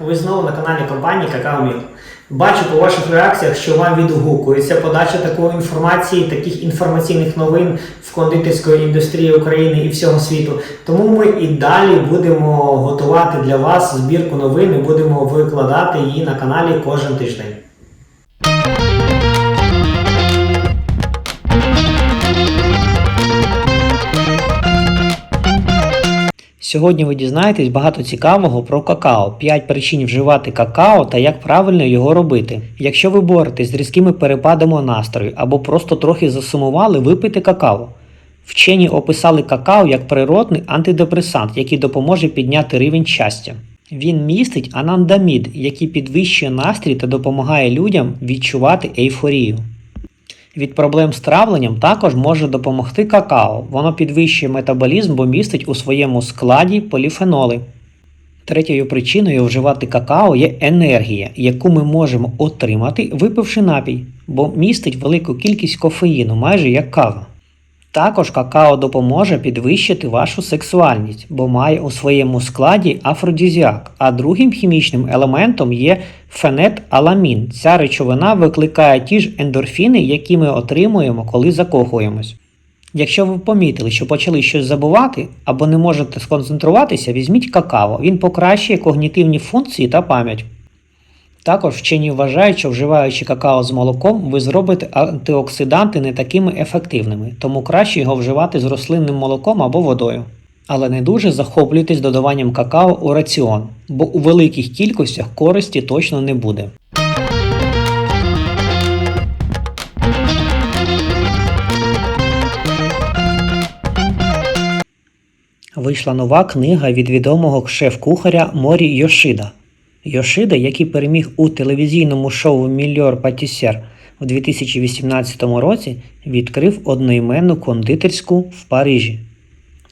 Ви знову на каналі компанії Какао Міл. Бачу по ваших реакціях, що вам відгукується подача такої інформації, таких інформаційних новин в кондитерської індустрії України і всього світу. Тому ми і далі будемо готувати для вас збірку новин і будемо викладати її на каналі кожен тиждень. Сьогодні ви дізнаєтесь багато цікавого про какао, 5 причин вживати какао та як правильно його робити. Якщо ви боретесь з різкими перепадами настрою або просто трохи засумували, випийте какао. Вчені описали какао як природний антидепресант, який допоможе підняти рівень щастя. Він містить анандамід, який підвищує настрій та допомагає людям відчувати ейфорію. Від проблем з травленням також може допомогти какао. Воно підвищує метаболізм, бо містить у своєму складі поліфеноли. Третьою причиною вживати какао є енергія, яку ми можемо отримати, випивши напій, бо містить велику кількість кофеїну, майже як кава. Також какао допоможе підвищити вашу сексуальність, бо має у своєму складі афродізіак, а другим хімічним елементом є фенеталамін. Ця речовина викликає ті ж ендорфіни, які ми отримуємо, коли закохуємось. Якщо ви помітили, що почали щось забувати або не можете сконцентруватися, візьміть какао. Він покращує когнітивні функції та пам'ять. Також вчені вважають, що вживаючи какао з молоком, ви зробите антиоксиданти не такими ефективними, тому краще його вживати з рослинним молоком або водою. Але не дуже захоплюйтесь додаванням какао у раціон, бо у великих кількостях користі точно не буде. Вийшла нова книга від відомого шеф-кухаря Морі Йошида. Йошида, який переміг у телевізійному шоу Мільйор Патісер у 2018 році, відкрив одноіменну кондитерську в Парижі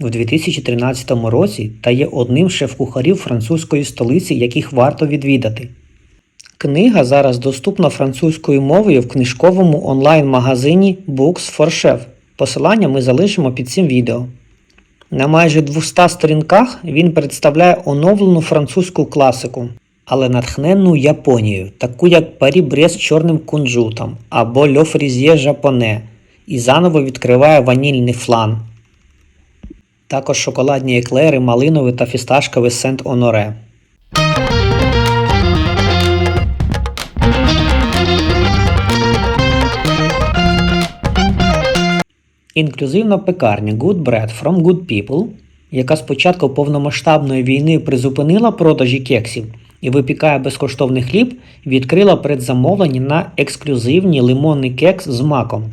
у 2013 році та є одним з шеф-кухарів французької столиці, яких варто відвідати. Книга зараз доступна французькою мовою в книжковому онлайн-магазині Books for Chef. Посилання ми залишимо під цим відео. На майже 200 сторінках він представляє оновлену французьку класику, але натхненну Японію, таку як Парі Брест з чорним кунжутом або Льо Фрізє Жапоне, і заново відкриває ванільний флан. Також шоколадні еклери, малиновий та фісташковий Сент Оноре. Інклюзивна пекарня Good Bread from Good People, яка з початку повномасштабної війни призупинила продажі кексів і випікає безкоштовний хліб, відкрила предзамовлення на ексклюзивний лимонний кекс з маком.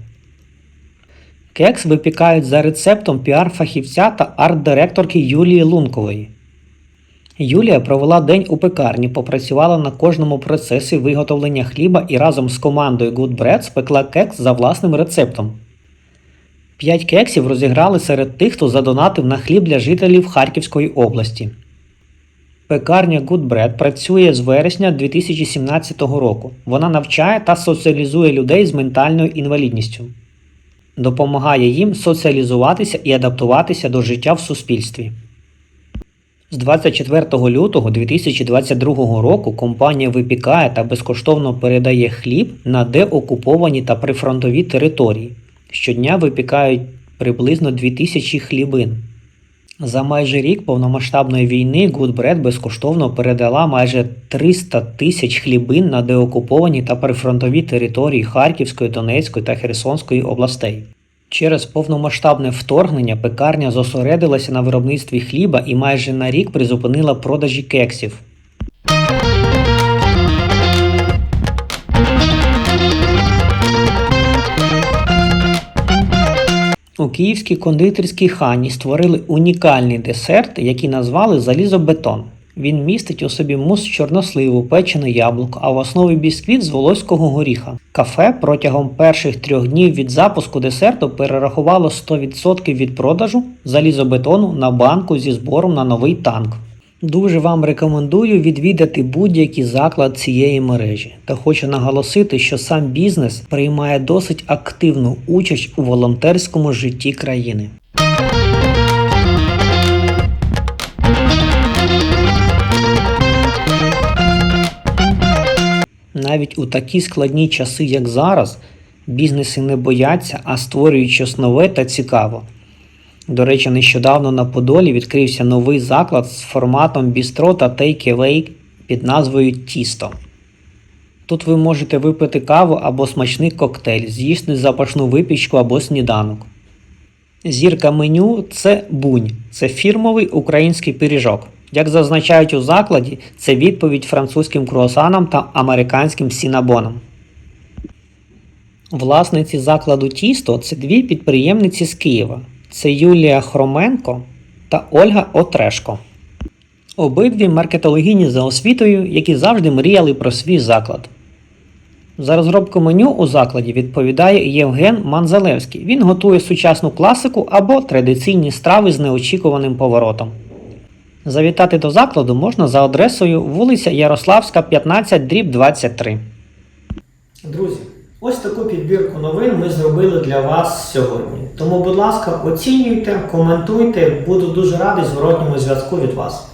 Кекс випікають за рецептом піар-фахівця та арт-директорки Юлії Лункової. Юлія провела день у пекарні, попрацювала на кожному процесі виготовлення хліба і разом з командою Good Bread спекла кекс за власним рецептом. П'ять кексів розіграли серед тих, хто задонатив на хліб для жителів Харківської області. Пекарня Good Bread працює з вересня 2017 року. Вона навчає та соціалізує людей з ментальною інвалідністю, допомагає їм соціалізуватися і адаптуватися до життя в суспільстві. З 24 лютого 2022 року компанія випікає та безкоштовно передає хліб на деокуповані та прифронтові території. Щодня випікають приблизно 2000 хлібин. За майже рік повномасштабної війни Гудбред безкоштовно передала майже 300 тисяч хлібин на деокуповані та прифронтові території Харківської, Донецької та Херсонської областей. Через повномасштабне вторгнення пекарня зосередилася на виробництві хліба і майже на рік призупинила продажі кексів. У київській кондитерській хані створили унікальний десерт, який назвали залізобетон. Він містить у собі мус чорносливу, печене яблуко, а в основі бісквіт з волоського горіха. Кафе протягом перших трьох днів від запуску десерту перерахувало 100% від продажу залізобетону на банку зі збором на новий танк. Дуже вам рекомендую відвідати будь-який заклад цієї мережі. Та хочу наголосити, що сам бізнес приймає досить активну участь у волонтерському житті країни. навіть у такі складні часи, як зараз, бізнеси не бояться, а створюють щось нове та цікаво. До речі, нещодавно на Подолі відкрився новий заклад з форматом бістро та take-away під назвою Тісто. Тут ви можете випити каву або смачний коктейль, з'їсти запашну випічку або сніданок. Зірка меню це бунь, це фірмовий український пиріжок. Як зазначають у закладі, це відповідь французьким круасанам та американським сінабонам. Власниці закладу Тісто це дві підприємниці з Києва. Це Юлія Хроменко та Ольга Отрешко. Обидві маркетологині за освітою, які завжди мріяли про свій заклад. За розробку меню у закладі відповідає Євген Манзалевський. Він готує сучасну класику або традиційні страви з неочікуваним поворотом. Завітати до закладу можна за адресою вулиця Ярославська, 15, дріб 23. Друзі, ось таку підбірку новин ми зробили для вас сьогодні. Тому, будь ласка, оцінюйте, коментуйте, буду дуже радий зворотньому зв'язку від вас.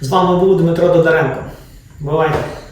З вами був Дмитро Додаренко. Бувайте!